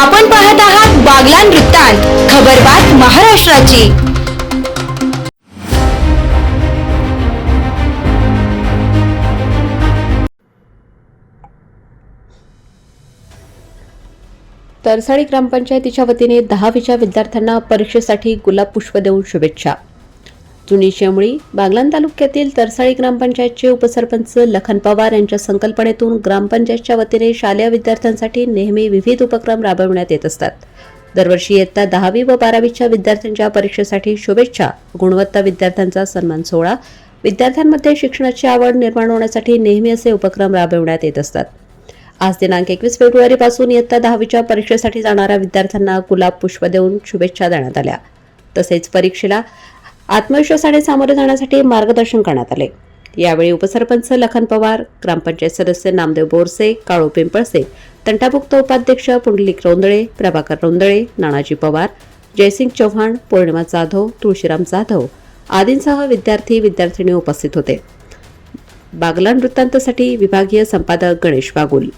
आपण पाहत आहात बागलान वृत्तांत खबरबात महाराष्ट्राची. तरसाळी ग्रामपंचायतीच्या वतीने दहावीच्या विद्यार्थ्यांना परीक्षेसाठी गुलाब पुष्प देऊन शुभेच्छा. जुनी शेमळी बागलान तालुक्यातील तरसाळी ग्रामपंचायतचे उपसरपंच लखन पवार यांच्या संकल्पनेतून ग्रामपंचायतच्या वतीने शालेय विद्यार्थ्यांसाठी नेहमी विविध उपक्रम राबविण्यात येत असतात. दरवर्षी इयत्ता दहावी व बारावीच्या विद्यार्थ्यांच्या परीक्षेसाठी शुभेच्छा गुणवत्ता विद्यार्थ्यांचा सन्मान सोहळा विद्यार्थ्यांमध्ये शिक्षणाची आवड निर्माण होण्यासाठी नेहमी असे उपक्रम राबविण्यात येत असतात. आज दिनांक एकवीस फेब्रुवारीपासून इयत्ता दहावीच्या परीक्षेसाठी जाणाऱ्या विद्यार्थ्यांना गुलाब पुष्प देऊन शुभेच्छा देण्यात आल्या. तसेच परीक्षेला आत्मविश्वासाने सामोरे जाण्यासाठी मार्गदर्शन करण्यात आले. यावेळी उपसरपंच लखन पवार ग्रामपंचायत सदस्य नामदेव बोरसे काळू पिंपळसे तंटामुक्त उपाध्यक्ष पुंडलिक रोंदळे प्रभाकर रोंदळे नानाजी पवार जयसिंग चव्हाण पौर्णिमा जाधव तुळशीराम जाधव आदींसह विद्यार्थी विद्यार्थिनी उपस्थित होते. बागलान वृत्तांतसाठी विभागीय संपादक गणेश बागुल